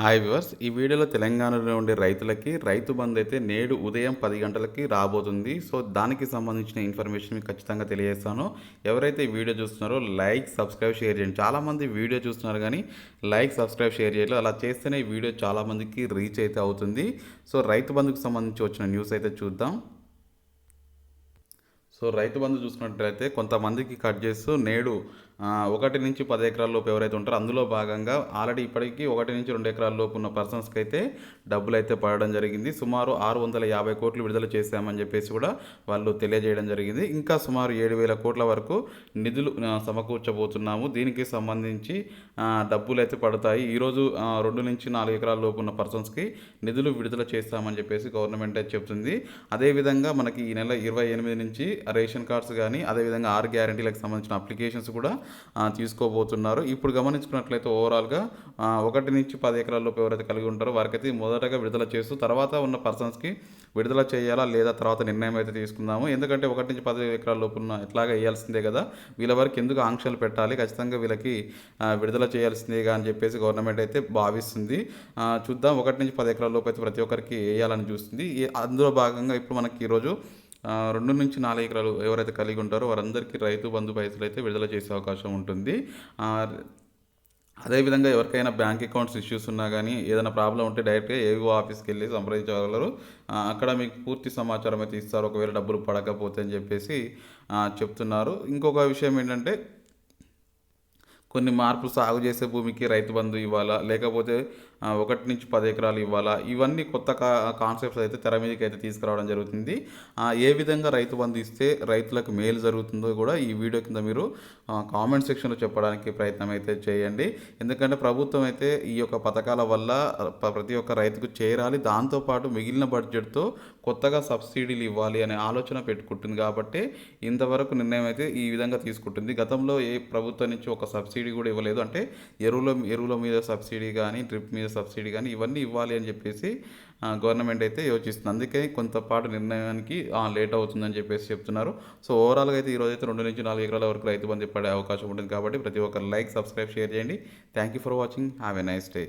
Hi viewers ఈ వీడియోలో తెలంగాణలో ఉండే రైతులకి రైతు బంధు అయితే నేడు ఉదయం పది గంటలకి రాబోతుంది. సో దానికి సంబంధించిన ఇన్ఫర్మేషన్ మీకు ఖచ్చితంగా తెలియజేస్తాను. ఎవరైతే ఈ వీడియో చూస్తున్నారో లైక్ సబ్స్క్రైబ్ షేర్ చేయండి. చాలామంది వీడియో చూస్తున్నారు కానీ లైక్ సబ్స్క్రైబ్ షేర్ చేయలేదు అలా చేస్తేనే ఈ వీడియో చాలామందికి రీచ్ అయితే అవుతుంది. సో రైతు బంధుకు సంబంధించి వచ్చిన న్యూస్ అయితే చూద్దాం. సో రైతు బంధు చూసుకున్నట్లయితే కొంతమందికి కట్ చేస్తూ నేడు ఒకటి నుంచి పది ఎకరాల్లోపు ఎవరైతే ఉంటారో అందులో భాగంగా ఆల్రెడీ ఇప్పటికీ ఒకటి నుంచి రెండు ఎకరాల లోపు ఉన్న పర్సన్స్కి అయితే డబ్బులు అయితే పడడం జరిగింది. సుమారు ఆరు వందల యాభై కోట్లు విడుదల చేశామని చెప్పేసి కూడా వాళ్ళు తెలియజేయడం జరిగింది. ఇంకా సుమారు ఏడు వేల కోట్ల వరకు నిధులు సమకూర్చబోతున్నాము. దీనికి సంబంధించి డబ్బులు అయితే పడతాయి. ఈరోజు రెండు నుంచి నాలుగు ఎకరాల లోపు ఉన్న పర్సన్స్కి నిధులు విడుదల చేస్తామని చెప్పేసి గవర్నమెంట్ అయితే చెప్తుంది. అదేవిధంగా మనకి ఈ నెల ఇరవై ఎనిమిది నుంచి రేషన్ కార్డ్స్ కానీ అదేవిధంగా ఆరు గ్యారంటీలకు సంబంధించిన అప్లికేషన్స్ కూడా తీసుకోబోతున్నారు. ఇప్పుడు గమనించుకున్నట్లయితే ఓవరాల్గా ఒకటి నుంచి పది ఎకరాల లోపు ఎవరైతే కలిగి ఉంటారో వారికైతే మొదటగా విడుదల చేస్తూ తర్వాత ఉన్న పర్సన్స్కి విడుదల చేయాలా లేదా తర్వాత నిర్ణయం అయితే తీసుకుందాము. ఎందుకంటే ఒకటి నుంచి పది ఎకరాల లోపు ఉన్న ఎట్లాగా వేయాల్సిందే కదా. వీళ్ళ వరకు ఎందుకు ఆంక్షలు పెట్టాలి? ఖచ్చితంగా వీళ్ళకి విడుదల చేయాల్సిందేగా అని చెప్పేసి గవర్నమెంట్ అయితే భావిస్తుంది. చూద్దాం. ఒకటి నుంచి పది ఎకరాల లోపు అయితే ప్రతి ఒక్కరికి వేయాలని చూస్తుంది. అందులో భాగంగా ఇప్పుడు మనకి ఈరోజు రెండు నుంచి నాలుగు ఎకరాలు ఎవరైతే కలిగి ఉంటారో వారందరికీ రైతు బంధు పైసలు అయితే విడుదల చేసే అవకాశం ఉంటుంది. అదేవిధంగా ఎవరికైనా బ్యాంక్ అకౌంట్స్ ఇష్యూస్ ఉన్నా కానీ ఏదైనా ప్రాబ్లం ఉంటే డైరెక్ట్గా ఏవో ఆఫీస్కి వెళ్ళి సంప్రదించగలరు అక్కడ మీకు పూర్తి సమాచారం అయితే ఇస్తారు. ఒకవేళ డబ్బులు పడకపోతే అని చెప్పేసి చెప్తున్నారు. ఇంకొక విషయం ఏంటంటే కొన్ని మార్పులు సాగు చేసే భూమికి రైతు బంధు ఇవ్వాలా? లేకపోతే ఒకటి నుంచి పది ఎకరాలు ఇవ్వాలా? ఇవన్నీ కొత్త కా కాన్సెప్ట్స్ అయితే తెర మీదకి అయితే తీసుకురావడం జరుగుతుంది. ఏ విధంగా రైతు బంధు ఇస్తే రైతులకు మేలు జరుగుతుందో కూడా ఈ వీడియో కింద మీరు కామెంట్ సెక్షన్లో చెప్పడానికి ప్రయత్నం అయితే చేయండి. ఎందుకంటే ప్రభుత్వం అయితే ఈ యొక్క పథకాల వల్ల ప్రతి ఒక్క రైతుకు చేరాలి. దాంతోపాటు మిగిలిన బడ్జెట్తో కొత్తగా సబ్సిడీలు ఇవ్వాలి అనే ఆలోచన పెట్టుకుంటుంది. కాబట్టి ఇంతవరకు నిర్ణయం అయితే ఈ విధంగా తీసుకుంటుంది. గతంలో ఏ ప్రభుత్వం నుంచి ఒక సబ్సిడీ సబ్సిడీ కూడా ఇవ్వలేదు. అంటే ఎరువుల ఎరువుల మీద సబ్సిడీ కానీ డ్రిప్ మీద సబ్సిడీ కానీ ఇవన్నీ ఇవ్వాలి అని చెప్పేసి గవర్నమెంట్ అయితే యోచిస్తుంది. అందుకే కొంతపాటు నిర్ణయానికి లేట్ అవుతుందని చెప్పేసి చెప్తున్నారు. సో ఓవరాల్గా అయితే ఈరోజు అయితే రెండు నుంచి నాలుగు ఎకరాల వరకు రైతు బంధు పడే అవకాశం ఉంటుంది. కాబట్టి ప్రతి ఒక్కరు లైక్ సబ్స్క్రైబ్ షేర్ చేయండి. Thank you for watching. Have a nice day.